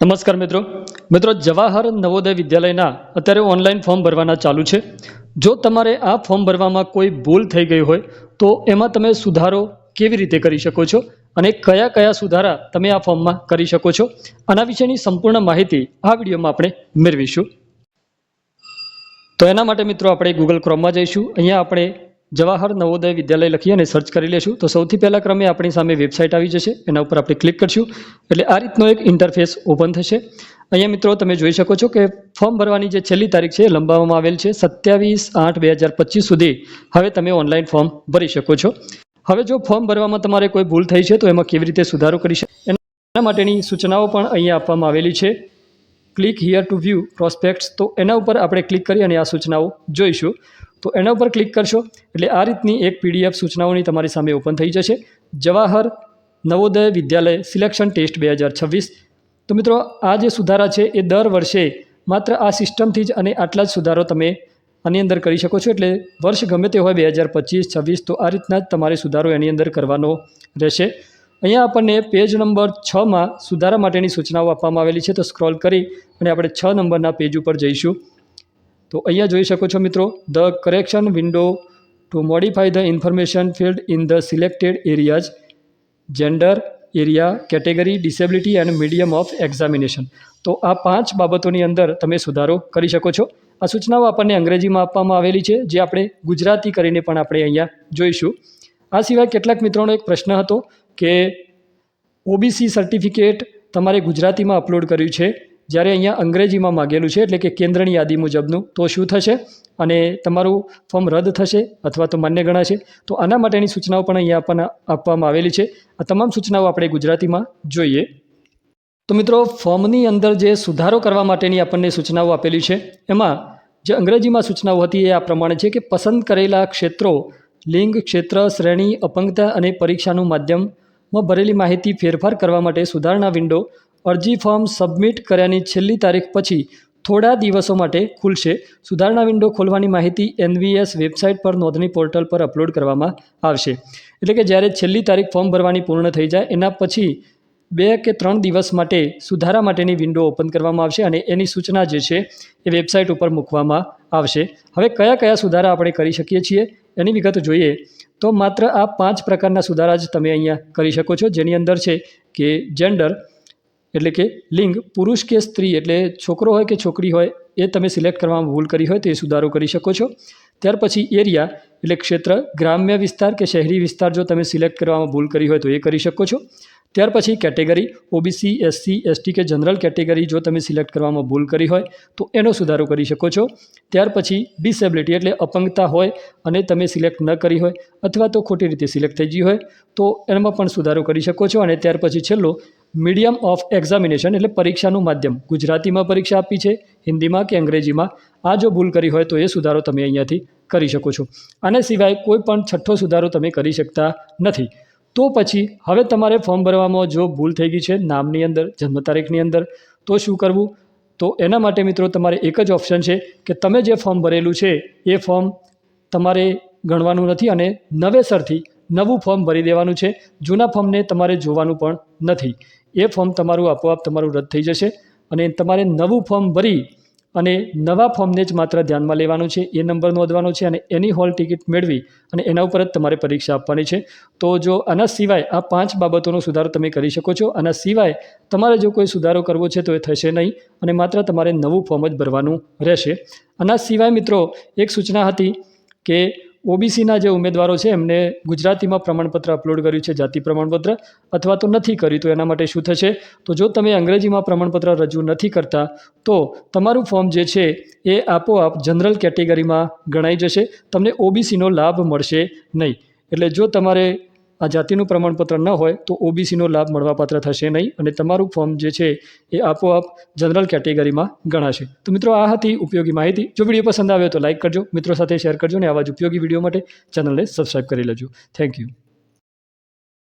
નમસ્કાર મિત્રો. મિત્રો, જવાહર નવોદય વિદ્યાલયના અત્યારે ઓનલાઈન ફોર્મ ભરવાના ચાલુ છે. જો તમારે આ ફોર્મ ભરવામાં કોઈ ભૂલ થઈ ગઈ હોય, તો એમાં તમે સુધારો કેવી રીતે કરી શકો છો અને કયા કયા સુધારા તમે આ ફોર્મમાં કરી શકો છો, આના વિશેની સંપૂર્ણ માહિતી આ વિડીયોમાં આપણે મેળવીશું. તો એના માટે મિત્રો, આપણે ગૂગલ ક્રોમમાં જઈશું. અહીંયા આપણે જવાહર નવોદય વિદ્યાલય લખી અને સર્ચ કરી લેશું. તો સૌથી પહેલા ક્રમે આપણી સામે વેબસાઇટ આવી જશે. એના ઉપર આપણે ક્લિક કરશું. એટલે આ રીતનો એક ઇન્ટરફેસ ઓપન થશે. અહીંયા મિત્રો તમે જોઈ શકો છો કે ફોર્મ ભરવાની જે છેલ્લી તારીખ છે લંબાવવામાં આવેલ છે સત્યાવીસ આઠ બે હજાર પચીસ સુધી. હવે તમે ઓનલાઈન ફોર્મ ભરી શકો છો. હવે જો ફોર્મ ભરવામાં તમારે કોઈ ભૂલ થઈ છે તો એમાં કેવી રીતે સુધારો કરી શકે એના માટેની સૂચનાઓ પણ અહીંયા આપવામાં આવેલી છે. Click here to view prospects તો એના ઉપર આપણે ક્લિક કરી અને આ સૂચનાઓ જોઈશું. તો એના ઉપર ક્લિક કરશો એટલે આ રીતની એક પીડીએફ સૂચનાઓની તમારી સામે ઓપન થઈ જશે. જવાહર નવોદય વિદ્યાલય સિલેક્શન ટેસ્ટ બે હજાર છવ્વીસ. તો મિત્રો, આ જે સુધારા છે એ દર વર્ષે માત્ર આ સિસ્ટમથી જ અને આટલા જ સુધારો તમે આની અંદર કરી શકો છો. એટલે વર્ષ ગમે તે હોય બે હજાર પચીસ, છવ્વીસ, તો આ રીતના જ તમારે સુધારો એની અંદર કરવાનો રહેશે. અહીંયા આપણને પેજ નંબર છમાં સુધારા માટેની સૂચનાઓ આપવામાં આવેલી છે, તો સ્ક્રોલ કરી અને આપણે છ નંબરના પેજ ઉપર જઈશું. તો અહીંયા જોઈ શકો છો મિત્રો the correction window to modify the information field in the selected areas gender area category disability and medium of examination તો આ પાંચ બાબતોની અંદર તમે સુધારો કરી શકો છો. આ સૂચનાઓ આપણને અંગ્રેજીમાં આપવામાં આવેલી છે, જે આપણે ગુજરાતી કરીને પણ આપણે અહીંયા જોઈશું. આ સિવાય કેટલાક મિત્રોનો એક પ્રશ્ન હતો કે ઓબીસી સર્ટિફિકેટ તમારે ગુજરાતીમાં અપલોડ કર્યું છે. જ્યારે અહીંયા અંગ્રેજીમાં માગેલું છે, એટલે કે કેન્દ્રની યાદી મુજબનું. તો શું થશે? અને તમારું ફોર્મ રદ થશે અથવા તો માન્ય ગણાશે. તો આના માટેની સૂચનાઓ પણ અહીંયા આપણને આપવામાં આવેલી છે. આ તમામ સૂચનાઓ આપણે ગુજરાતીમાં જોઈએ. તો મિત્રો ફોર્મની અંદર જે સુધારો કરવા માટેની આપણને સૂચનાઓ આપેલી છે, એમાં જે અંગ્રેજીમાં સૂચનાઓ હતી એ આ પ્રમાણે છે કે પસંદ કરેલા ક્ષેત્રો, લિંગ, ક્ષેત્ર, શ્રેણી, અપંગતા અને પરીક્ષાનું માધ્યમમાં ભરેલી માહિતી ફેરફાર કરવા માટે સુધારણા વિન્ડો અરજી ફોર્મ સબમિટ કર્યાની છેલ્લી તારીખ પછી થોડા દિવસો માટે ખુલશે. સુધારણા વિન્ડો ખોલવાની માહિતી એનવીએસ વેબસાઇટ પર નોંધણી પોર્ટલ પર અપલોડ કરવામાં આવશે. એટલે કે જ્યારે છેલ્લી તારીખ ફોર્મ ભરવાની પૂર્ણ થઈ જાય, એના પછી બે કે ત્રણ દિવસ માટે સુધારા માટેની વિન્ડો ઓપન કરવામાં આવશે અને એની સૂચના જે છે એ વેબસાઇટ ઉપર મૂકવામાં આવશે. હવે કયા કયા સુધારા આપણે કરી શકીએ છીએ? એની વિગત જોઈએ તો માત્ર આ પાંચ પ્રકારના સુધારા જ તમે અહીંયા કરી શકો છો. જેની અંદર છે કે જેન્ડર એટલે કે લિંગ, પુરુષ કે સ્ત્રી, એટલે છોકરો હોય કે છોકરી હોય એ તમે સિલેક્ટ કરવામાં ભૂલ કરી હોય તો એ સુધારો કરી શકો છો. ત્યાર પછી એરિયા એટલે ક્ષેત્ર, ગ્રામ્ય વિસ્તાર કે શહેરી વિસ્તાર જો તમે સિલેક્ટ કરવામાં ભૂલ કરી હોય તો એ કરી શકો છો. ત્યાર પછી કેટેગરી, ઓબીસી, એસસી, એસટી કે જનરલ કેટેગરી જો તમે સિલેક્ટ કરવામાં ભૂલ કરી હોય તો એનો સુધારો કરી શકો છો. ત્યાર પછી ડિસેબિલિટી એટલે અપંગતા હોય અને તમે સિલેક્ટ ન કરી હોય અથવા તો ખોટી રીતે સિલેક્ટ થઈ ગઈ હોય તો એમાં પણ સુધારો કરી શકો છો. અને ત્યાર પછી છેલ્લો, મીડિયમ ઓફ એક્ઝામિનેશન એટલે પરીક્ષાનું માધ્યમ. ગુજરાતીમાં પરીક્ષા આપી છે. હિન્દીમાં કે અંગ્રેજીમાં, આ જો ભૂલ કરી હોય તો એ સુધારો તમે અહીંયાથી કરી શકો છો. આના સિવાય કોઈ પણ છઠ્ઠો સુધારો તમે કરી શકતા નથી. તો પછી, હવે તમારે ફોર્મ ભરવામાં જો ભૂલ થઈ ગઈ છે નામની અંદર, જન્મ તારીખની અંદર, તો શું કરવું? તો એના માટે મિત્રો તમારે એક જ ઓપ્શન છે કે તમે જે ફોર્મ ભરેલું છે, એ ફોર્મ તમારે ગણવાનું નથી અને નવેસરથી નવું ફોર્મ ભરી દેવાનું છે. જૂના ફોર્મને તમારે જોવાનું પણ નથી. એ ફોર્મ તમારું આપોઆપ તમારું રદ થઈ જશે અને તમારે નવું ફોર્મ ભરી અને નવા ફોર્મને જ માત્ર ધ્યાનમાં લેવાનું છે, એ નંબર નોંધવાનો છે અને એની હોલ ટિકિટ મેળવી અને એના ઉપર જ તમારે પરીક્ષા આપવાની છે. તો જો આના સિવાય આ પાંચ બાબતોનો સુધારો તમે કરી શકો છો. આના સિવાય તમારે જો કોઈ સુધારો કરવો છે તો એ થશે નહીં અને માત્ર તમારે નવું ફોર્મ જ ભરવાનું રહેશે. આના સિવાય મિત્રો એક સૂચના હતી કે ઓબીસીના જે ઉમેદવારો છે, એમને ગુજરાતીમાં પ્રમાણપત્ર અપલોડ કર્યું છે, જાતિ પ્રમાણપત્ર, અથવા તો નથી કર્યું, તો એના માટે શું થશે? તો જો તમે અંગ્રેજીમાં પ્રમાણપત્ર રજૂ નથી કરતા, તો તમારું ફોર્મ જે છે, એ આપોઆપ જનરલ કેટેગરીમાં ગણાઈ જશે, તમને ઓબીસીનો લાભ મળશે નહીં. એટલે જો તમારે આ જાતિનું પ્રમાણપત્ર ન હોય તો ઓબીસીનો લાભ મળવાપાત્ર થશે નહીં અને તમારું ફોર્મ જે છે એ આપોઆપ જનરલ કેટેગરીમાં ગણાશે. તો મિત્રો, આ હતી ઉપયોગી માહિતી. જો વીડિયો પસંદ આવ્યો તો લાઇક કરજો, મિત્રો સાથે શેર કરજો અને આવા જ ઉપયોગી વીડિયો માટે ચેનલને સબસ્ક્રાઈબ કરી લેજો. Thank you.